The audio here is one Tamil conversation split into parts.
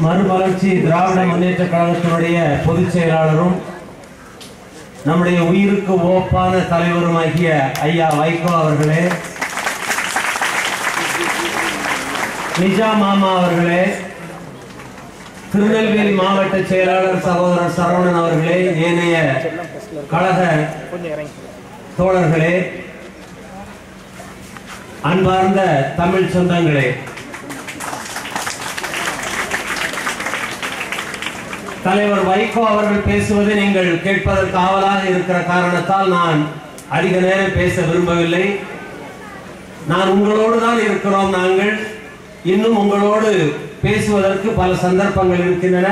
மறுமலர்ச்சி திராவிட முன்னேற்ற கழகத்தினுடைய பொதுச் செயலாளரும் நம்முடைய உயிருக்கு ஓப்பான தலைவருமாகிய ஐயா வைகோ அவர்களே நிஜா மாமா அவர்களே திருநெல்வேலி மாவட்ட செயலாளர் சகோதரர் சரவணன் அவர்களே ஏனைய கழக தோழர்களே அன்பார்ந்த தமிழ் சொந்தங்களே தலைவர் வைகோ அவர்கள் பேசுவதை நீங்கள் கேட்பதற்கு ஆவலாக இருக்கிற காரணத்தால் நான் அதிக நேரம் பேச விரும்பவில்லை. நான் உங்களோடு தான் இருக்கிறோம் நாங்கள். இன்னும் உங்களோடு பேசுவதற்கு பல சந்தர்ப்பங்கள் இருக்கின்றன.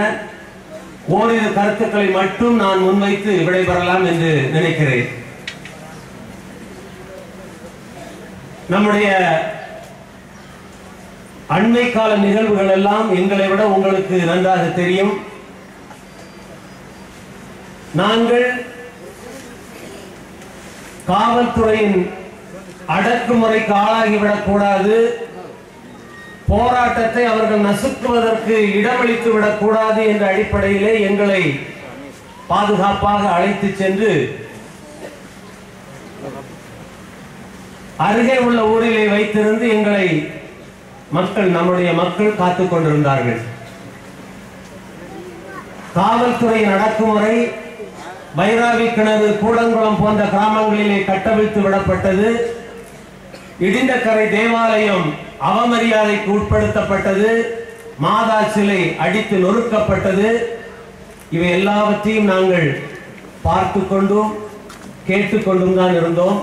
ஓரிரு கருத்துக்களை மட்டும் நான் முன்வைத்து விடைபெறலாம் என்று நினைக்கிறேன். நம்முடைய அண்மை கால நிகழ்வுகள் எல்லாம் எங்களை விட உங்களுக்கு நன்றாக தெரியும். நாங்கள் காவல்துறையின் அடக்குமுறைக்கு ஆளாகிவிடக் கூடாது. போராட்டத்தை அவர்கள் நசுக்குவதற்கு இடமளித்து விடக்கூடாது என்ற அடிப்படையிலே எங்களை பாதுகாப்பாக அழைத்து சென்று அருகே உள்ள ஊரிலே வைத்திருந்து எங்களை மக்கள் நம்முடைய மக்கள் காத்துக் கொண்டிருந்தார்கள். காவல்துறையின் அடக்குமுறை பைராவி கிணறு கூடங்குளம் போன்ற கிராமங்களிலே கட்டவிழ்த்து விடப்பட்டது. இடிந்தக்கரை தேவாலயம் அவமரியாதைக்கு உட்படுத்தப்பட்டது. மாதா சிலை அடித்து நொறுக்கப்பட்டது. இவை எல்லாவற்றையும் நாங்கள் பார்த்து கொண்டும் கேட்டுக்கொண்டும் தான் இருந்தோம்.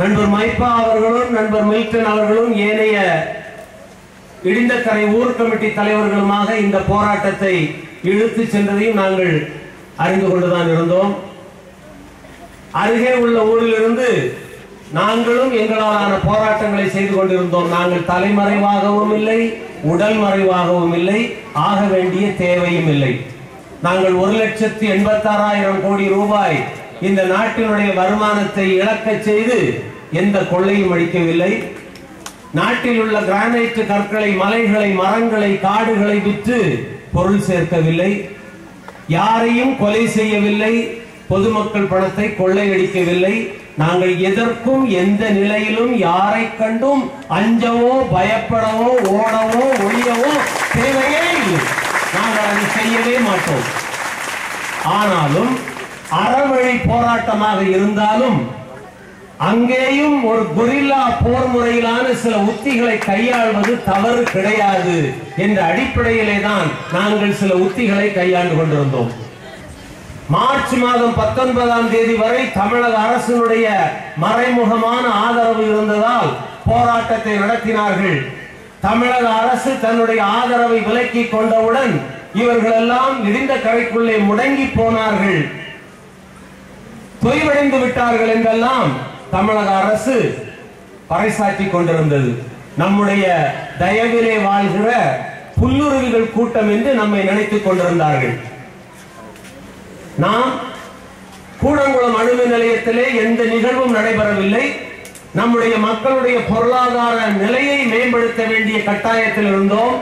நண்பர் மைப்பா அவர்களும் நண்பர் மில்டன் அவர்களும் ஏனைய இடிந்தக்கரை ஊர் கமிட்டி தலைவர்களுமாக இந்த போராட்டத்தை இழுத்து சென்றதையும் நாங்கள் அறிந்து கொண்டுதான் இருந்தோம். அருகே உள்ள ஊரிலிருந்து நாங்களும் எங்களாலான போராட்டங்களை செய்து கொண்டிருந்தோம். நாங்கள் தலைமறைவாகவும் இல்லை உடல் மறைவாகவும் இல்லை ஆக வேண்டிய தேவையும் இல்லை. நாங்கள் ஒரு லட்சத்தி எண்பத்தாறாயிரம் கோடி ரூபாய் இந்த நாட்டினுடைய வருமானத்தை இழக்கச் செய்து எந்த கொள்ளையும் அளிக்கவில்லை நாட்டில் உள்ள கிரானைட் கற்களை மலைகளை மரங்களை காடுகளை விற்று பொருள் சேர்க்கவில்லை. யாரையும் கொலை செய்யவில்லை. பொதுமக்கள் பணத்தை கொள்ளையடிக்கவில்லை. நாங்கள் எதற்கும் எந்த நிலையிலும் யாரை கண்டும் அஞ்சவோ பயப்படவோ ஓடவோ ஒழியவோ தேவையே இல்லை. நாங்கள் அதை செய்யவே மாட்டோம். ஆனாலும் அறவழி போராட்டமாக இருந்தாலும் அங்கேயும் ஒரு கொரில்லா போர் முறையிலான சில உத்திகளை கையாள்வது தவறு கிடையாது என்ற அடிப்படையிலே தான் நாங்கள் சில உத்திகளை கையாண்டு கொண்டிருந்தோம். மார்ச் மாதம் பத்தொன்பதாம் தேதி வரை தமிழக அரசினுடைய மறைமுகமான ஆதரவு இருந்ததால் போராட்டத்தை நடத்தினார்கள். தமிழக அரசு தன்னுடைய ஆதரவை விலக்கிக் கொண்டவுடன் இவர்கள் எல்லாம் இடிந்த கரைக்குள்ளே முடங்கி போனார்கள். தொய்வடைந்து விட்டார்கள் என்றெல்லாம் தமிழக அரசு பறைசாற்றி கொண்டிருந்தது. நம்முடைய தயவிலே வாழ்கிற புல்லுருவிகள் கூட்டம் என்று நம்மை நினைத்துக் கொண்டிருந்தார்கள். நாம் கூடங்குளம் அணுமின் நிலையத்திலே எந்த நிகழ்வும் நடைபெறவில்லை. நம்முடைய மக்களுடைய பொருளாதார நிலையை மேம்படுத்த வேண்டிய கட்டாயத்தில் இருந்தோம்.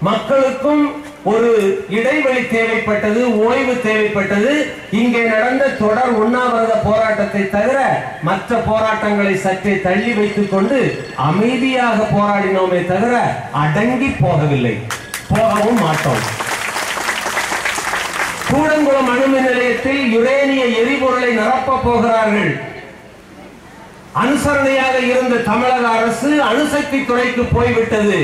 மக்களுக்கும் ஒரு இடைவெளி தேவைப்பட்டது ஓய்வு தேவைப்பட்டது. இங்கே நடந்த தொடர் உண்ணாவிரத போராட்டத்தை தவிர மற்ற போராட்டங்களை சற்றே தள்ளி வைத்துக் கொண்டு அமைதியாக போராடினோமே தவிர அடங்கி போகவில்லை. போகவும் மாட்டோம். கூடங்குளம் அணுமின் நிலையத்தில் யுரேனிய எரிபொருளை நிரப்ப போகிறார்கள். அனுசரணையாக இருந்த தமிழக அரசு அணுசக்தி துறைக்கு போய்விட்டது.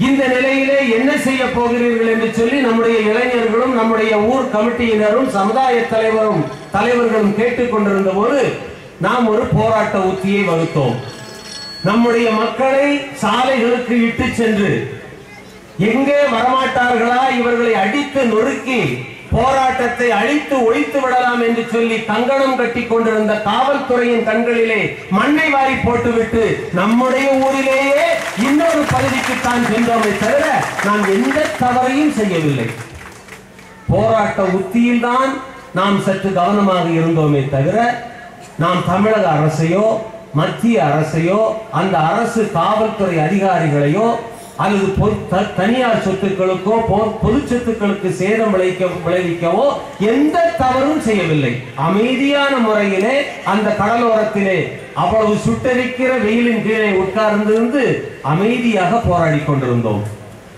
இந்த நிலையிலே என்ன செய்ய போகிறீர்கள் என்று சொல்லி நம்முடைய இளைஞர்களும் நம்முடைய ஊர் கமிட்டியினரும் சமுதாய தலைவரும் தலைவர்களும் கேட்டுக்கொண்டிருந்த போது நாம் ஒரு போராட்ட உத்தியை வகுத்தோம். நம்முடைய மக்களை சாலைகளுக்கு இட்டு சென்று எங்கே வரமாட்டார்களா இவர்களை அடித்து நொறுக்கி போராட்டத்தை அழித்து ஒழித்து விடலாம் என்று சொல்லி தங்கணம் கட்டி கொண்டிருந்த காவல்துறையின் கண்களிலே மண்ணை வாரி போட்டுவிட்டு நம்முடைய ஊரிலேயே இன்னொரு பகுதிக்கு தான் சென்றோமே தவிர நாம் எந்த தவறையும் செய்யவில்லை. போராட்ட உத்தியில்தான் நாம் சற்று கவனமாக இருந்தோமே தவிர நாம் தமிழக அரசையோ மத்திய அரசையோ அந்த அரசு காவல்துறை அதிகாரிகளையோ அல்லது த- தனியார் சொத்துக்களுக்கோ பொ- பொது சொத்துக்களுக்கு சேதம் விளைவிக்க விளைவிக்கவோ எந்த தவறும் செய்யவில்லை. அமைதியான முறையிலே அந்த கடலோரத்திலே அவ்வளவு சுட்டரிக்கிற வெயிலின் கீழே உட்கார்ந்திருந்து அமைதியாக போராடி கொண்டிருந்தோம்.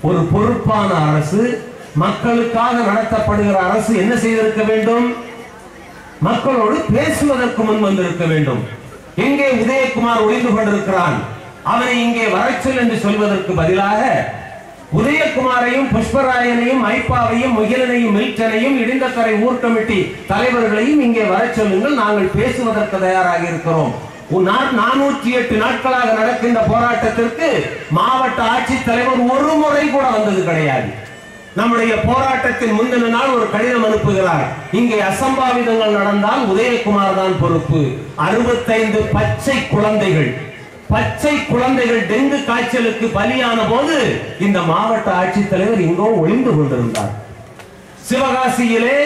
ஒரு பொறுப்பான அரசு மக்களுக்காக நடத்தப்படுகிற அரசு என்ன செய்திருக்க வேண்டும்? மக்களோடு பேசுவதற்கு முன் வந்திருக்க வேண்டும். எங்கே உதயகுமார் ஒளிந்து கொண்டிருக்கிறான்? அவனை இங்கே வரச்சொல் என்று சொல்வதற்கு பதிலாக உதயகுமாரையும் புஷ்பராயனையும் ஐப்பாவையும் முகிலனையும் மில்டனையும் இடிந்தக்கரை ஊர் கமிட்டி தலைவர்களையும் இங்கே வர சொல்லுங்கள். நாங்கள் பேசுவதற்கு தயாராக இருக்கிறோம். நானூற்றி எட்டு நாட்களாக நடக்கின்ற போராட்டத்திற்கு மாவட்ட ஆட்சித்தலைவர் ஒரு முறை கூட வந்தது கிடையாது. நம்முடைய போராட்டத்தின் முந்தின நாள் ஒரு கடிதம் அனுப்புகிறார். இங்கே அசம்பாவிதங்கள் நடந்தால் உதயகுமார் தான் பொறுப்பு. அறுபத்தைந்து பச்சை குழந்தைகள். பச்சை குழந்தைகள் டெங்கு காய்ச்சலுக்கு பலியான போது இந்த மாவட்ட ஆட்சித்தலைவர் இங்கோ ஒளிந்து கொண்டிருந்தார். சிவகாசியிலே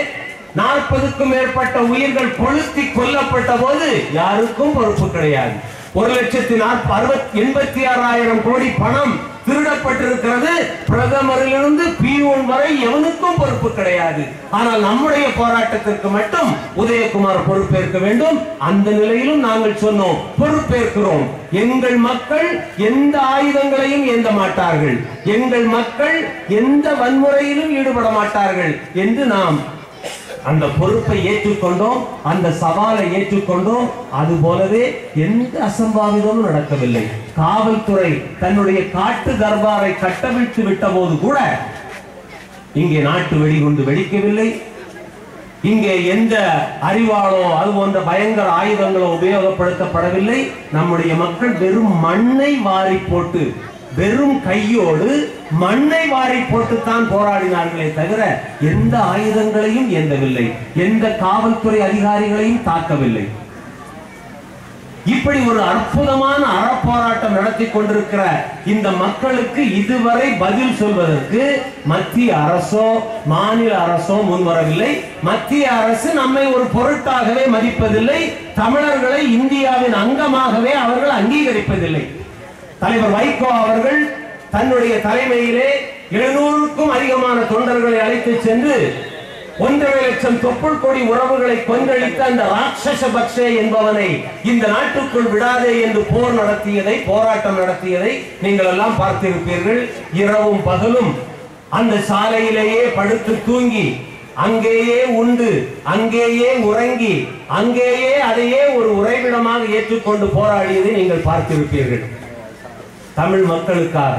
நாற்பதுக்கும் மேற்பட்ட உயிர்கள் கொளுத்தி கொல்லப்பட்ட போது யாருக்கும் பொறுப்பு கிடையாது. ஒரு லட்சத்தி நாற்பது எண்பத்தி ஆறாயிரம் கோடி பணம் திருடப்பட்டிருக்கிறது. பிரதமரிலிருந்து பியூன் வரை எவனுக்கும் பொறுப்பு கிடையாது. ஆனால் நம்முடைய போராட்டத்திற்கு மட்டும் உதயகுமார் பொறுப்பேற்க வேண்டும். அந்த நிலையிலும் நாங்கள் சொன்னோம் பொறுப்பேற்கிறோம். எங்கள் மக்கள் எந்த ஆயுதங்களையும் ஏந்த மாட்டார்கள். எங்கள் மக்கள் எந்த வன்முறையிலும் ஈடுபட மாட்டார்கள் என்று நாம் அந்த பொறுப்பை ஏற்றுக்கொண்டோம் அந்த சவாலை ஏற்றுக்கொண்டோம். அது போலவே எந்த அசம்பாவிதமும் நடக்கவில்லை. காவல்துறை தன்னுடைய காட்டு தர்பாரை கட்டவிழ்த்து விட்ட போது கூட இங்கே நாட்டு வெடிகுண்டு வெடிக்கவில்லை. இங்கே எந்த அறிவாளோ அது போன்ற பயங்கர ஆயுதங்களோ உபயோகப்படுத்தப்படவில்லை. நம்முடைய மக்கள் வெறும் மண்ணை வாரி போட்டு வெறும் கையோடு மண்ணை வாரி போட்டுத்தான் போராடினார்களே தவிர எந்த ஆயுதங்களையும் ஏந்தவில்லை. எந்த காவல்துறை அதிகாரிகளையும் தாக்கவில்லை. இப்படி ஒரு அற்புதமான அறப்போராட்டம் நடத்தி கொண்டிருக்கிற இந்த மக்களுக்கு இதுவரை பதில் சொல்வதற்கு மத்திய அரசோ மாநில அரசோ முன்வரவில்லை. மத்திய அரசு நம்மை ஒரு பொருட்டாகவே மதிப்பதில்லை. தமிழர்களை இந்தியாவின் அங்கமாகவே அவர்கள் அங்கீகரிப்பதில்லை. தலைவர் வைகோ அவர்கள் தன்னுடைய தலைமையிலே எழுநூறுக்கும் அதிகமான தொண்டர்களை அழைத்து சென்று ஒன்றரை லட்சம் தொப்புள் கொடி உறவுகளை கொன்றளித்த அந்த ராட்சச பக்ஷே என்பவனை இந்த நாட்டுக்குள் விடாதே என்று போர் நடத்தியதை போராட்டம் நடத்தியதை நீங்கள் எல்லாம் பார்த்திருப்பீர்கள். இரவும் பகலும் அந்த சாலையிலேயே படுத்து தூங்கி அங்கேயே உண்டு அங்கேயே உறங்கி அங்கேயே அதையே ஒரு உறைவிடமாக ஏற்றுக்கொண்டு போராடியதை நீங்கள் பார்த்திருப்பீர்கள். தமிழ் மக்களுக்காக.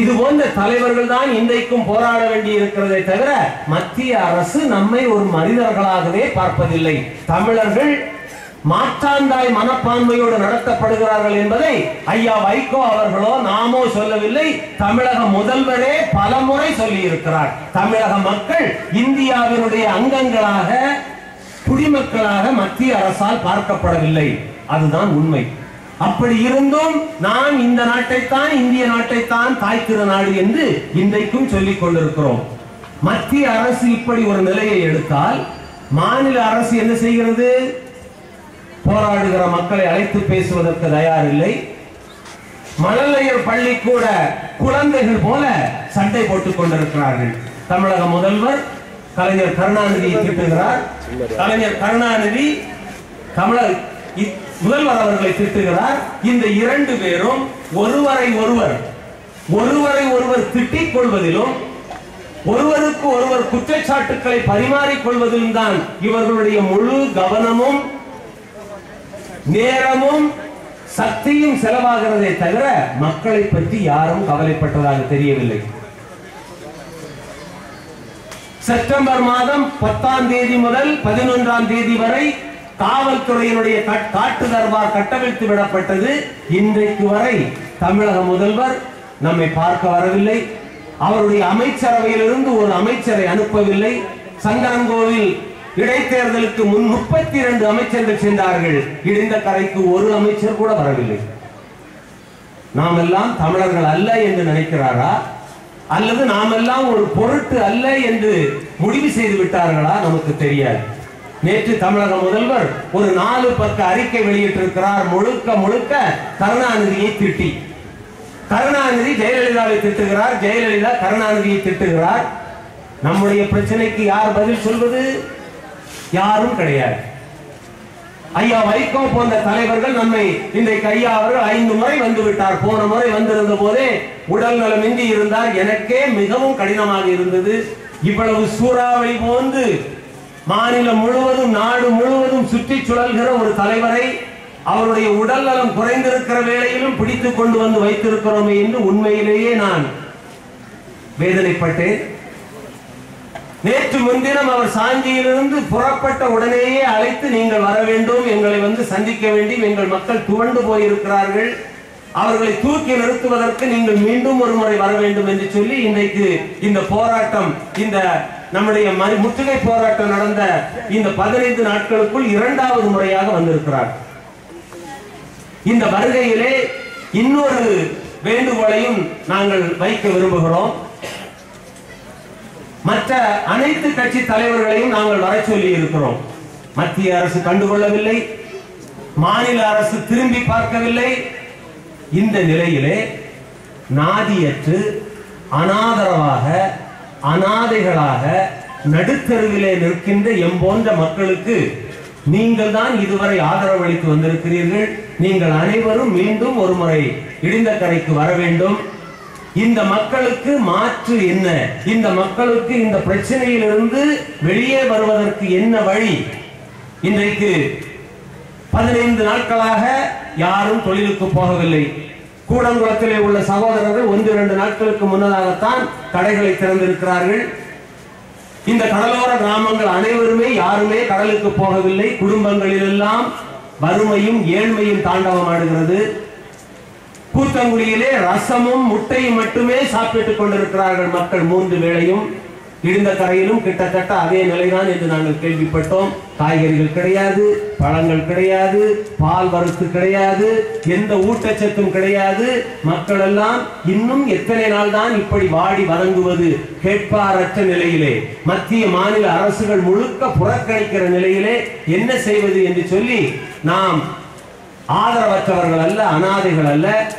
இது போன்ற தலைவர்கள் தான் இன்றைக்கும் போராட வேண்டி இருக்கிறதே தவிர மத்திய அரசு நம்மை ஒரு மனிதர்களாகவே பார்ப்பதில்லை. தமிழர்கள் மாற்றாந்தாய் மனப்பான்மையோடு நடத்தப்படுகிறார்கள் என்பதை ஐயா வைகோ அவர்களோ நாமோ சொல்லவில்லை. தமிழக முதல்வரே பலமுறை சொல்லி இருக்கிறார் தமிழக மக்கள் இந்தியாவினுடைய அங்கங்களாக குடிமக்களாக மத்திய அரசால் பார்க்கப்படவில்லை. அதுதான் உண்மை. அப்படி இருந்தும் நாம் இந்த நாட்டைத்தான் இந்திய நாட்டைத்தான் தாய்க்கிற நாடு என்று இன்றைக்கும் சொல்லிக் கொண்டிருக்கிறோம். மத்திய அரசு இப்படி ஒரு நிலையை எடுத்தால் மாநில அரசு என்ன செய்கிறது? போராடுகிற மக்களை அழைத்து பேசுவதற்கு தயாரில்லை. மழலையர் பள்ளி கூட குழந்தைகள் போல சண்டை போட்டுக் கொண்டிருக்கிறார்கள். தமிழக முதல்வர் கலைஞர் கருணாநிதியை திட்டுகிறார். கலைஞர் கருணாநிதி தமிழர் முதல்வர் அவர்களை திட்டுகிறார். இந்த இரண்டு பேரும் ஒருவரை ஒருவர் ஒருவரை ஒருவர் திட்டிக் கொள்வதிலும் ஒருவருக்கு ஒருவர் குற்றச்சாட்டுக்களை பரிமாறிக் கொள்வதிலும் தான் இவர்களுடைய முழு கவனமும் நேரமும் சக்தியும் செலவாகிறதே தவிர மக்களை பற்றி யாரும் கவலைப்பட்டதாக தெரியவில்லை. செப்டம்பர் மாதம் பத்தாம் தேதி முதல் பதினொன்றாம் தேதி வரை காவல்துறையினுடைய கட்- காட்டு தர்பார் கட்டவிழ்த்து விடப்பட்டது. இன்றைக்கு வரை தமிழக முதல்வர் நம்மை பார்க்க வரவில்லை. அவருடைய அமைச்சரவையிலிருந்து ஒரு அமைச்சரை அனுப்பவில்லை. சங்கரன்கோவில் இடைத்தேர்தலுக்கு முன் முப்பத்தி இரண்டு அமைச்சர்கள் சென்றார்கள். இடிந்த கரைக்கு ஒரு அமைச்சர் கூட வரவில்லை. நாம் எல்லாம் தமிழர்கள் அல்ல என்று நினைக்கிறாரா? அல்லது நாம் எல்லாம் ஒரு பொருட்டு அல்ல என்று முடிவு செய்து விட்டார்களா? நமக்கு தெரியாது. நேற்று தமிழக முதல்வர் ஒரு நாலு பக்க அறிக்கை வெளியிட்டிருக்கிறார். முழுக்க முழுக்க கருணாநிதியை திட்டி. கருணாநிதி ஜெயலலிதாவை திட்டுகிறார். ஜெயலலிதா கருணாநிதியை திட்டுகிறார். நம்முடைய பிரச்சனைக்கு யார் பதில் சொல்வது? யாரும் கிடையாது. ஐயா வைகோ போன்ற தலைவர்கள் நம்மை இன்றைக்கு ஐயா அவர்கள் ஐந்து முறை வந்து விட்டார் போன முறை வந்திருந்த போதே உடல் நலமின்றி இருந்தார். எனக்கே மிகவும் கடினமாக இருந்தது. இவ்வளவு சூறாவளி போன்று மாநிலம் முழுவதும் நாடு முழுவதும் சுற்றி சுழல்கிற ஒரு தலைவரை அவருடைய உடல் நலம் குறைந்திருக்கிற வேளையிலும் பிடித்துக் கொண்டு வந்து வைத்திருக்கிறோமே என்று உண்மையிலேயே நான் வேதனைப்பட்டேன். நேற்று முன்தினம் அவர் சாஞ்சியிலிருந்து புறப்பட்ட உடனேயே அழைத்து நீங்கள் வர வேண்டும் எங்களை வந்து சந்திக்க வேண்டும் எங்கள் மக்கள் துவண்டு போயிருக்கிறார்கள். அவர்களை தூக்கி நிறுத்துவதற்கு நீங்கள் மீண்டும் ஒரு முறை வர வேண்டும் என்று சொல்லி இன்றைக்கு இந்த போராட்டம் இந்த நம்முடைய முற்றுகை போராட்டம் நடந்த இந்த பதினைந்து நாட்களுக்குள் இரண்டாவது முறையாக வந்திருக்கிறார். இந்த வருகையிலே இன்னொரு வேண்டுகோளையும் நாங்கள் வைக்க விரும்புகிறோம். மற்ற அனைத்து கட்சி தலைவர்களையும் நாங்கள் வர சொல்லி இருக்கிறோம் மத்திய அரசு கண்டுகொள்ளவில்லை. மாநில அரசு திரும்பி பார்க்கவில்லை. இந்த நிலையிலே நாதியற்று அனாதரவாக அனாதைகளாக நடுத்தருவிலே நிற்கின்ற எம்போன்ற மக்களுக்கு நீங்கள் தான் இதுவரை ஆதரவளித்து வந்திருக்கிறீர்கள். நீங்கள் அனைவரும் மீண்டும் ஒரு முறை இடிந்த கரைக்கு வர வேண்டும். இந்த மக்களுக்கு மாற்று என்ன? இந்த மக்களுக்கு இந்த பிரச்சனையிலிருந்து வெளியே வருவதற்கு என்ன வழி? இன்றைக்கு பதினைந்து நாட்களாக யாரும் தொழிலுக்கு போகவில்லை. கூடங்குளத்திலே உள்ள சகோதரர்கள் ஒன்று இரண்டு நாட்களுக்கு முன்னதாகத்தான் கடைகளை திறந்திருக்கிறார்கள். இந்த கடலோர கிராமங்கள் அனைவருமே யாருமே கடலுக்கு போகவில்லை. குடும்பங்களிலெல்லாம் வறுமையும் ஏழ்மையும் தாண்டவம் ஆடுகிறது கூத்தங்குடியிலே ரசமும் முட்டையும் மட்டுமே சாப்பிட்டுக் கொண்டிருக்கிறார்கள் மக்கள் மூன்று வேளையும். இடிந்த கரையிலும் கிட்டத்தட்ட அதே நிலைதான் என்று நாங்கள் கேள்விப்பட்டோம். காய்கறிகள் கிடையாது பழங்கள் கிடையாது பால் வறுத்து கிடையாது எந்த ஊட்டச்சத்தும் கிடையாது. மக்கள் எல்லாம் இன்னும் எத்தனை நாள் தான் இப்படி வாடி வணங்குவது கேட்பாரற்ற நிலையிலே. மத்திய மாநில அரசுகள் முழுக்க புறக்கணிக்கிற நிலையிலே என்ன செய்வது என்று சொல்லி நாம் ஆதரவற்றவர்கள் அல்ல அனாதைகள் அல்ல.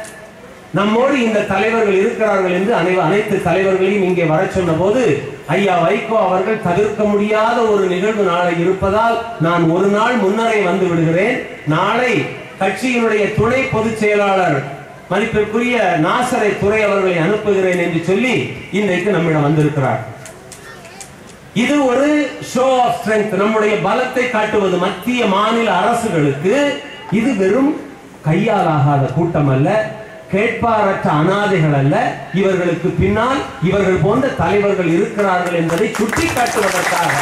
நம்மோடு இந்த தலைவர்கள் இருக்கிறார்கள் என்று அனைவ- அனைத்து தலைவர்களையும் இங்கே வர சொன்ன போது ஐயா வைகோ அவர்கள் தவிர்க்க முடியாத ஒரு நிகழ்வு நாளை இருப்பதால் நான் ஒரு நாள் முன்னரே வந்து விடுகிறேன். நாளை கட்சியினுடைய துணை பொதுச் செயலாளர் மதிப்பிற்குரிய நாசரை துறை அவர்களை அனுப்புகிறேன் என்று சொல்லி இன்றைக்கு நம்மிடம் வந்திருக்கிறார். இது ஒரு ஷோ ஆஃப் ஸ்ட்ரென்த் நம்முடைய பலத்தை காட்டுவது மத்திய மாநில அரசுகளுக்கு இது வெறும் கையாலாகாத கூட்டம் அல்ல. கேட்பாரற்ற அனாதைகள் அல்ல இவர்களுக்கு பின்னால் இவர்கள் போன்ற தலைவர்கள் இருக்கிறார்கள் என்பதை சுட்டிக்காட்டுவதற்காக.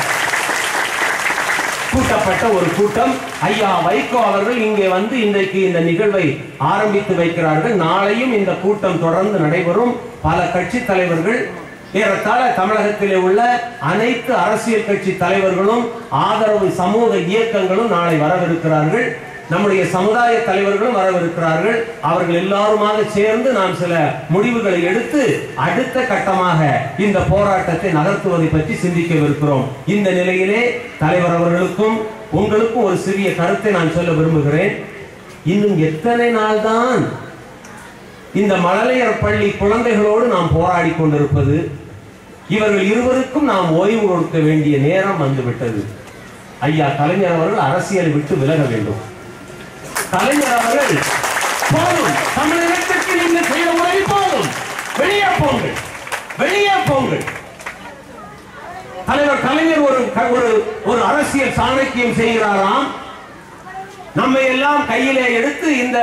கூட்டப்பட்ட ஒரு கூட்டம். ஐயா வைகோ அவர்கள் இங்கே வந்து இன்றைக்கு இந்த நிகழ்வை ஆரம்பித்து வைக்கிறார்கள். நாளையும் இந்த கூட்டம் தொடர்ந்து நடைபெறும். பல கட்சி தலைவர்கள் ஏறத்தாழ தமிழகத்திலே உள்ள அனைத்து அரசியல் கட்சி தலைவர்களும் ஆதரவு சமூக இயக்கங்களும் நாளை வரவிருக்கிறார்கள். நம்முடைய சமுதாய தலைவர்களும் வரவிருக்கிறார்கள். அவர்கள் எல்லாருமாக சேர்ந்து நாம் சில முடிவுகளை எடுத்து அடுத்த கட்டமாக இந்த போராட்டத்தை நகர்த்துவதை பற்றி சிந்திக்கவிருக்கிறோம். இந்த நிலையிலே தலைவர் அவர்களுக்கும் உங்களுக்கும் ஒரு சிறிய கருத்தை நான் சொல்ல விரும்புகிறேன். இன்னும் எத்தனை நாள் தான் இந்த மழலையர் பள்ளி குழந்தைகளோடு நாம் போராடி கொண்டிருப்பது? இவர்கள் இருவருக்கும் நாம் ஓய்வு கொடுக்க வேண்டிய நேரம் வந்துவிட்டது. ஐயா கலைஞர் அவர்கள் அரசியலை விட்டு விலக வேண்டும். கலைஞர் அவர்கள் போதும் தமிழகத்திற்கு நீங்கள் செய்த உதவி போதும். வெளியே போங்கள் வெளியே போங்கள். தலைவர் கலைஞர் ஒரு ஒரு ஒரு அரசியல் சாணக்கியம் செய்கிறாராம். நம்மை எல்லாம் கையிலே எடுத்து இந்த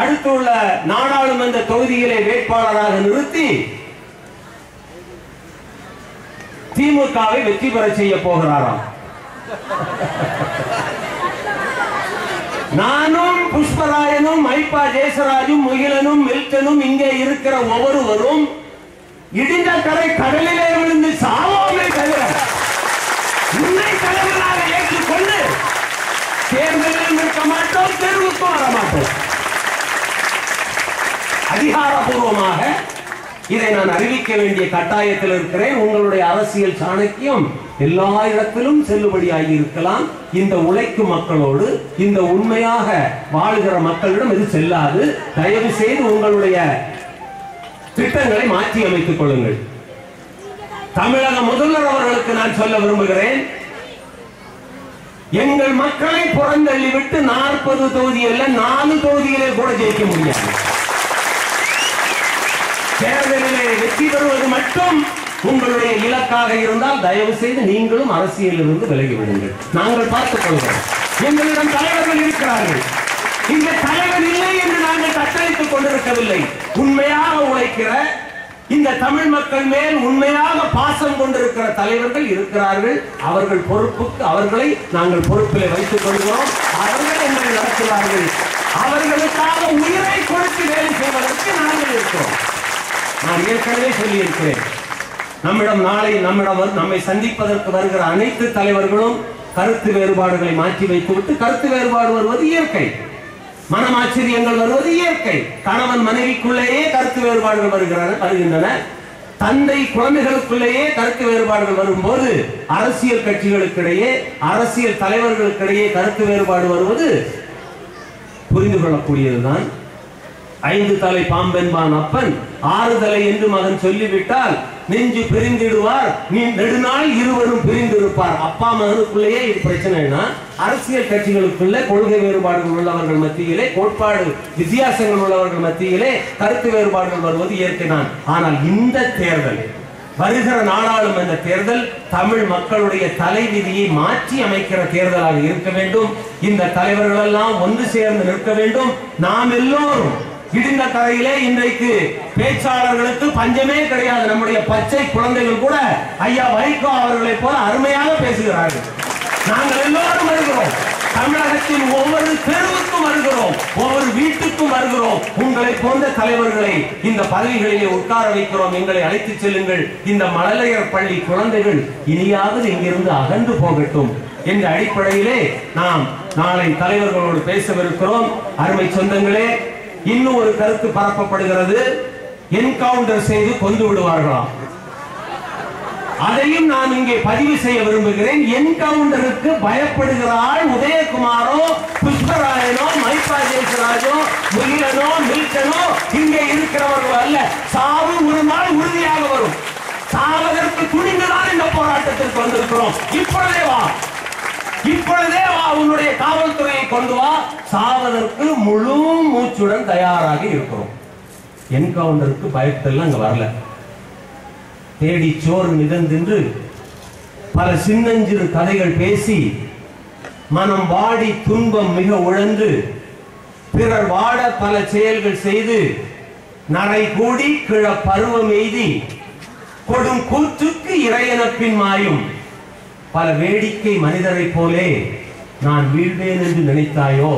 அடுத்துள்ள நாடாளுமன்ற தொகுதியிலே வேட்பாளராக நிறுத்தி திமுகவை வெற்றி பெற செய்ய போகிறாராம். நானும் புஷ்பராயனும் மைப்பா ஜெயசராஜும் முகிலனும் மில்டனும் இங்கே இருக்கிற ஒவ்வொருவரும் இடிந்த கரை கடலிலே விழுந்து சாவோமே தவிர உன்னை தலைவராக ஏற்றுக்கொண்டு தேர்தலில் நிற்க மாட்டோம் தெருவுக்கும் வர மாட்டோம். அதிகாரபூர்வமாக இதை நான் அறிவிக்க வேண்டிய கட்டாயத்தில் இருக்கிறேன். உங்களுடைய அரசியல் சாணக்கியம் எல்லா இடத்திலும் செல்லுபடியாகி இருக்கலாம். இந்த உழைக்கும் மக்களோடு இந்த உண்மையாக வாழ்கிற மக்களிடம் இது செல்லாது. தயவு செய்து உங்களுடைய திட்டங்களை மாற்றி அமைத்துக் கொள்ளுங்கள். தமிழக முதல்வர் அவர்களுக்கு நான் சொல்ல விரும்புகிறேன் எங்கள் மக்களை புறந்தள்ளிவிட்டு நாற்பது தொகுதியில் நாலு தொகுதியிலே கூட ஜெயிக்க முடியாது. தேர்தலிலே வெற்றி பெறுவது மட்டும் உங்களுடைய இலக்காக இருந்தால் தயவு செய்து நீங்களும் அரசியலில் இருந்து விலகி விடுங்கள். நாங்கள் பார்த்துக் கொள்கிறோம் எங்களிடம் தலைவர்கள் இருக்கிறார்கள். இந்த தலைவர் இல்லை என்று நாங்கள் தத்தளித்துக் கொண்டிருக்கவில்லை. உண்மையாக உழைக்கிற இந்த தமிழ் மக்கள் மேல் உண்மையாக பாசம் கொண்டிருக்கிற தலைவர்கள் இருக்கிறார்கள். அவர்கள் பொறுப்புக்கு அவர்களை நாங்கள் பொறுப்பிலே வைத்துக் கொள்கிறோம். அவர்கள் எங்களை நடத்துகிறார்கள் அவர்களுக்காக உயிரை கொடுத்து வேலை செய்வதற்கு நாங்கள் இருக்கிறோம். நான் ஏற்கனவே சொல்லியிருக்கிறேன். நம்மிடம் நாளை நம்மிடம் நம்மை சந்திப்பதற்கு வருகிற அனைத்து தலைவர்களும் கருத்து வேறுபாடுகளை மாற்றி வைத்துவிட்டு கருத்து வேறுபாடு வருவது இயற்கை. மனமாச்சரியங்கள் வருவது இயற்கை. கணவன் மனைவிக்குள்ளேயே கருத்து வேறுபாடுகள் வருகிறார் வருகின்றன. தந்தை குழந்தைகளுக்குள்ளேயே கருத்து வேறுபாடுகள் வரும்போது அரசியல் கட்சிகளுக்கிடையே அரசியல் தலைவர்களுக்கிடையே கருத்து வேறுபாடு வருவது புரிந்து கொள்ளக்கூடியதுதான். ஐந்து தலை பாம்பென்பான் அப்பன் ஆறுதலை என்று மகன் சொல்லிவிட்டால் நெஞ்சு பிரிந்திடுவார் நீ நெடுநாள் இருவரும் பிரிந்திருப்பார். அப்பா மகனுக்குள்ளேயே இது பிரச்சனைனா அரசியல் கட்சிகளுக்குள்ள கொள்கை வேறுபாடுகள் உள்ளவர்கள் மத்தியிலே கோட்பாடு வித்தியாசங்கள் உள்ளவர்கள் மத்தியிலே கருத்து வேறுபாடுகள் வருவது இயற்கைதான் ஆனால் இந்த தேர்தல் வருகிற நாடாளுமன்ற தேர்தல் தமிழ் மக்களுடைய தலைவிதியை மாற்றி அமைக்கிற தேர்தலாக இருக்க வேண்டும். இந்த தலைவர்கள் எல்லாம் ஒன்று சேர்ந்து நிற்க வேண்டும். நாம் எல்லோரும் இடிந்த தரையிலே இன்றைக்கு பேச்சாளர்களுக்கு பஞ்சமே கிடையாது. நம்முடைய பச்சை குழந்தைகள் கூட ஐயா வைகோ அவர்களை போல அருமையாக பேசுகிறார்கள். நாங்கள் எல்லாரும் வருகிறோம். தமிழகத்தின் ஒவ்வொரு தெருவுக்கும் வருகிறோம். ஒவ்வொரு வீட்டுக்கும் வருகிறோம். உங்களை போன்ற தலைவர்களை இந்த பதவிகளிலே உட்கார வைக்கிறோம். எங்களை அழைத்துச் செல்லுங்கள். இந்த மழலையர் பள்ளி குழந்தைகள் இனியாவது இங்கிருந்து அகன்று போகட்டும் என்ற அடிப்படையிலே நாம் நாளை தலைவர்களோடு பேசவிருக்கிறோம். அருமை சொந்தங்களே இன்னும் ஒரு கருத்து பரப்பப்படுகிறது. என்கவுண்டர் செய்து கொண்டு விடுவார்களாம். அதையும் நான் இங்கே பதிவு செய்ய விரும்புகிறேன். என்கவுண்டருக்கு பயப்படுகிறாள் உதயகுமாரோ புஷ்பராயனோ மைப்பா ஜெயசராஜோ முகிலனோ மில்டனோ இங்கே இருக்கிறவர்கள் அல்ல. சாவு ஒரு நாள் உறுதியாக வரும். சாவதற்கு துணிந்துதான் இந்த போராட்டத்திற்கு வந்திருக்கிறோம். இப்பொழுதே வா. இப்பொழுதே அவனுடைய உன்னுடைய காவல்துறையை கொண்டு வா. சாவதற்கு முழு மூச்சுடன் தயாராக இருக்கிறோம். என்கவுண்டருக்கு பயத்தெல்லாம் அங்க வரல. தேடி சோறு மிதந்தின்று பல சின்னஞ்சிறு கதைகள் பேசி மனம் வாடி துன்பம் மிக உழந்து பிறர் வாட பல செயல்கள் செய்து நரை கூடி கிழ பருவம் எய்தி கொடும் கூற்றுக்கு இறையனப்பின் மாயும். பல வேடிக்கை மனிதரைப் போலே நான் வீழ்வேன் என்று நினைத்தாயோ?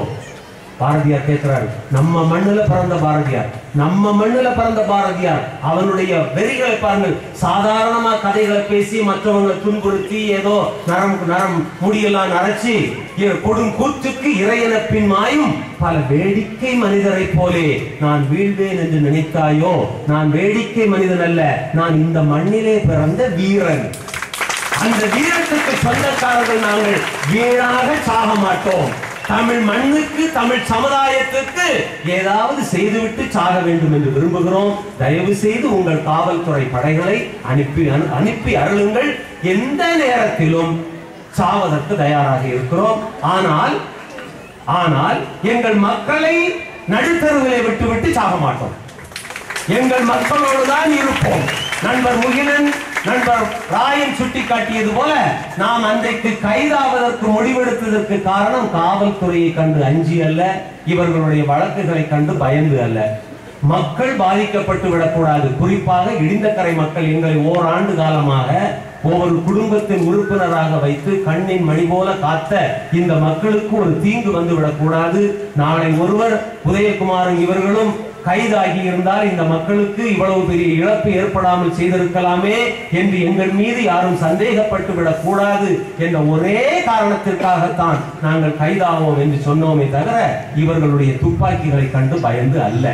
பாரதியார் கேட்கிறார் நம்ம மண்ணுல பிறந்த பாரதியார் நம்ம மண்ணுல பிறந்த பாரதியார் அவனுடைய வெறிகளை பாருங்கள். சாதாரணமா கதைகளை பேசி மற்றவங்களை துன்புறுத்தி ஏதோ நரம் நரம் முடியெல்லாம் நரைச்சி கொடும் கூத்துக்கு இறையன பின்மாயும் பல வேடிக்கை மனிதரைப் போலே நான் வீழ்வேன் என்று நினைத்தாயோ? நான் வேடிக்கை மனிதன் அல்ல நான் இந்த மண்ணிலே பிறந்த வீரன். அந்த வீரத்துக்கு சொந்தக்காரர்கள் நாங்கள் வீணாக சாக மாட்டோம். தமிழ் மண்ணுக்கு தமிழ் சமுதாயத்துக்கு ஏதாவது செய்துவிட்டு சாக வேண்டும் என்று விரும்புகிறோம். தயவு செய்து உங்கள் காவல்துறை படைகளை அனுப்பி அனு- அனுப்பி அருளுங்கள். எந்த நேரத்திலும் சாவதற்கு தயாராக இருக்கிறோம். ஆனால் ஆனால் எங்கள் மக்களை நடுத்தருவிலே விட்டுவிட்டு சாக மாட்டோம். எங்கள் மக்களோடு தான் இருப்போம். நண்பர் முகிலன் நண்பர் ராயன் சுட்டிக்காட்டியது போல நாம் அன்றைக்கு கைதாவதற்கு முடிவெடுத்ததற்கு காரணம் காவல்துறையை கண்டு அஞ்சி அல்ல இவர்களுடைய வழக்குகளை கண்டு பயந்து அல்ல. மக்கள் பாதிக்கப்பட்டு விடக்கூடாது. குறிப்பாக இடிந்தக்கரை மக்கள் எங்களை ஓராண்டு காலமாக ஒவ்வொரு குடும்பத்தின் உறுப்பினராக வைத்து கண்ணின் மணி போல காத்த இந்த மக்களுக்கு ஒரு தீங்கு வந்து விடக்கூடாது. நாளை ஒருவர் உதயகுமாரும் இவர்களும் கைதாகி இருந்தால் இந்த மக்களுக்கு இவ்வளவு பெரிய இழப்பு ஏற்படாமல் செய்திருக்கலாமே என்று எங்கள் மீது யாரும் சந்தேகப்பட்டு விடக் கூடாது என்ற ஒரே காரணத்திற்காகத்தான் நாங்கள் கைதாவோம் என்று சொன்னோமே தவிர இவர்களுடைய துப்பாக்கிகளை கண்டு பயந்து அல்ல.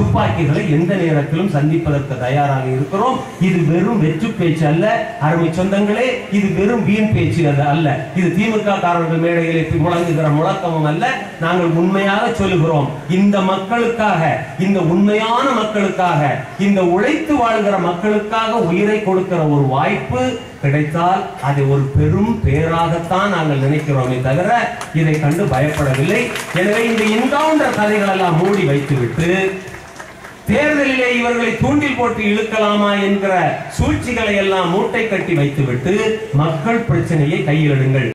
துப்பாக்கிகளை எந்த நேரத்திலும் சந்திப்பதற்கு தயாராக இருக்கிறோம். இது வெறும் வெற்று பேச்சு அல்ல. அருமை சொந்தங்களே இது வெறும் வீண் பேச்சு அல்ல. இது திமுக காரர்கள் மேடைகளை முழங்குகிற முழக்கமும் அல்ல. நாங்கள் உண்மையாக சொல்லுகிறோம். இந்த மக்களுக்காக இந்த உண்மையான மக்களுக்காக இந்த உழைத்து வாழ்கிற மக்களுக்காக உயிரை கொடுக்கிற ஒரு வாய்ப்பு கிடைத்தால் அதை ஒரு பெரும் பேராகத்தான் நாங்கள் நினைக்கிறோமே தவிர இதை கண்டு பயப்படவில்லை. எனவே இந்த என்கவுண்டர் கதைகள் எல்லாம் மூடி வைத்துவிட்டு தேர்தலிலே இவர்களை தூண்டில் போட்டு இழுக்கலாமா என்கிற சூழ்ச்சிகளை எல்லாம் மூட்டை கட்டி வைத்துவிட்டு மக்கள் பிரச்சனையை கையிலிடுங்கள்.